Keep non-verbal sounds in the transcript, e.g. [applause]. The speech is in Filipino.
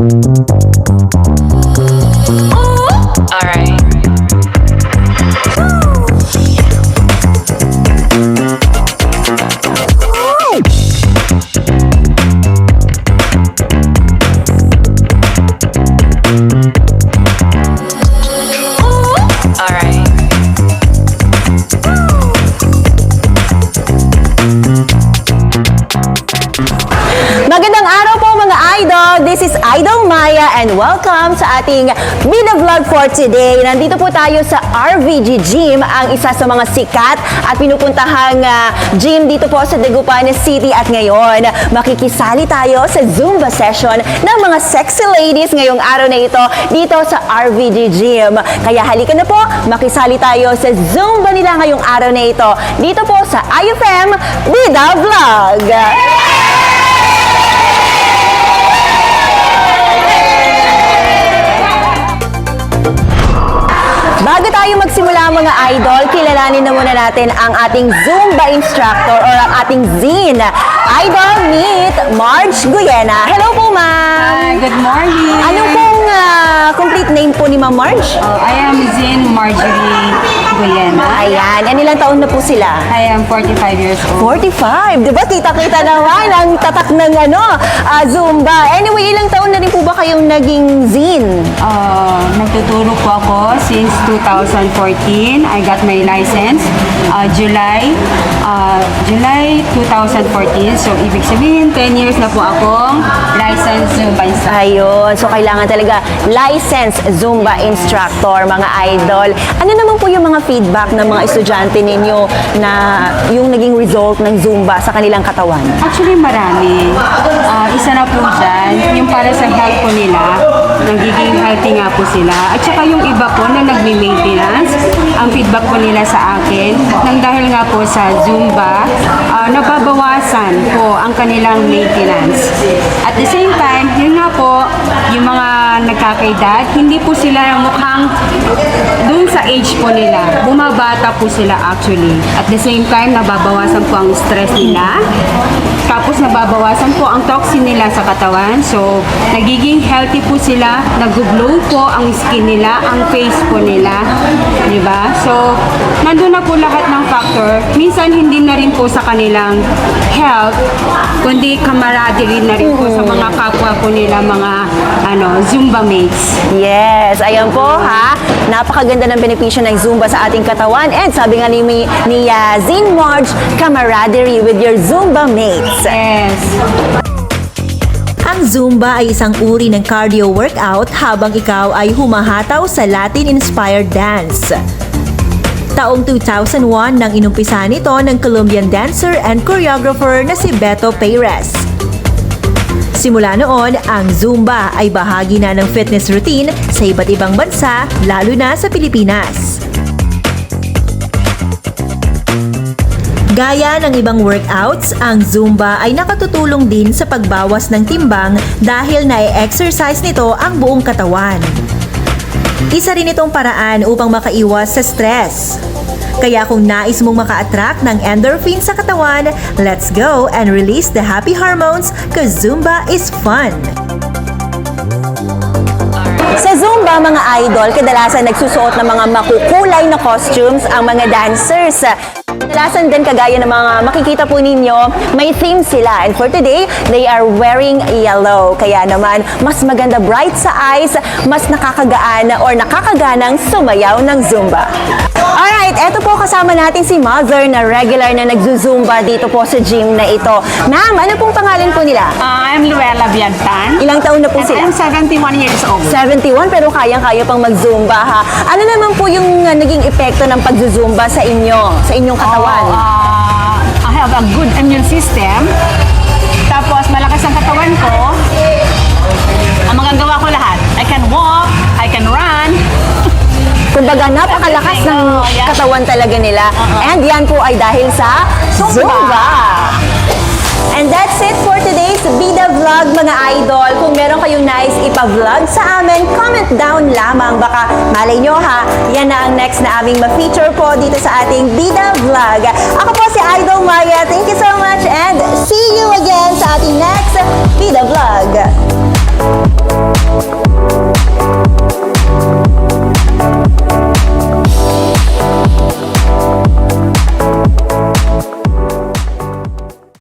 Alright. This is Idol Maya and welcome sa ating Bida Vlog for today. Nandito po tayo sa RVG Gym, ang isa sa mga sikat at pinupuntahang ah, gym dito po sa Dagupan City. At ngayon, makikisali tayo sa Zumba session ng mga sexy ladies ngayong araw na ito dito sa RVG Gym. Kaya halika na po, makisali tayo sa Zumba nila ngayong araw na ito dito po sa IFM Bida Vlog. Bago tayo magsimula mga idol, kilalanin na muna natin ang ating Zumba instructor or ang ating Zin. Idol, meet Marge Guyena. Hello po, Hi, ma'am. good morning. Ano pong ah, complete name po ni Ma'am Marge? Oh, I am Zin Marjorie Guyena. Ayan, and ilang taon na po sila? I am 45 years old. 45, di ba? Kita-kita naman ang tatak ng ano, ah, Zumba. Anyway, ilang taon na rin po ba kayong naging Zin? Uh, nagtuturo po ako since 2014. I got my license uh, July uh, July 2014. So, ibig sabihin, 10 years na po akong licensed Zumba instructor. Ayun. So, kailangan talaga licensed Zumba instructor, mga idol. Ano naman po yung mga feedback ng mga estudyante ninyo na yung naging result ng Zumba sa kanilang katawan? Actually, marami. Ah, isa na po dyan, yung para sa health po nila, nagiging healthy nga po sila. At saka yung iba po na nagme-maintenance, ang feedback po nila sa akin, nang dahil nga po sa Zumba, ah, nababawasan po ang kanilang maintenance. At the same time, yun nga po, yung mga nagkakaedad, hindi po sila mukhang dun sa age po nila. Bumabata po sila actually. At the same time, nababawasan po ang stress nila. Tapos nababawasan po ang toxin nila sa katawan. So, nagiging healthy po sila. Nag-glow po ang skin nila, ang face po nila. Ba? So, nandun na po lahat ng factor. Minsan, hindi na rin po sa kanilang health, kundi camaraderie na rin po sa mga kapwa po nila, mga ano, Zumba mates. Yes, ayan po ha. Napakaganda ng benepisyo ng Zumba sa ating katawan. And sabi nga ni, ni uh, Zin Marge, camaraderie with your Zumba mates. Yes. Ang Zumba ay isang uri ng cardio workout habang ikaw ay humahataw sa Latin-inspired dance. Taong 2001 nang inumpisa nito ng Colombian dancer and choreographer na si Beto Perez. Simula noon, ang Zumba ay bahagi na ng fitness routine sa iba't ibang bansa, lalo na sa Pilipinas. Gaya ng ibang workouts, ang Zumba ay nakatutulong din sa pagbawas ng timbang dahil na-exercise nito ang buong katawan. Isa rin itong paraan upang makaiwas sa stress. Kaya kung nais mong maka-attract ng endorphin sa katawan, let's go and release the happy hormones cause Zumba is fun! Sa Zumba, mga idol, kadalasan nagsusuot ng mga makukulay na costumes ang mga dancers. Kadalasan din kagaya ng mga makikita po ninyo, may theme sila. And for today, they are wearing yellow. Kaya naman, mas maganda bright sa eyes, mas nakakagaan or nakakaganang sumayaw ng Zumba. Alright, eto po kasama natin si Mother na regular na nagzuzumba dito po sa gym na ito. Ma'am, ano pong pangalan po nila? Uh, I'm Luella Biagtan. Ilang taon na po And sila? I'm 71 years old. 71 pero kayang-kaya pang mag-zumba ha. Ano naman po yung uh, naging epekto ng pag-zumba sa inyo, sa inyong katawan? Uh, I have a good immune system. Tapos malakas ang katawan ko. Ang magagawa ko lahat. I can walk, I can run. [laughs] Kumbaga, napakalakas ng Oh, katawan talaga nila. And yan po ay dahil sa Zumba. Zumba. Vlog, mga idol. Kung meron kayong nice ipa-vlog sa amin, comment down lamang. Baka malay nyo ha, yan na ang next na aming ma-feature po dito sa ating Bida Vlog. Ako po si Idol Maya. Thank you so much and see you again sa ating next Bida Vlog.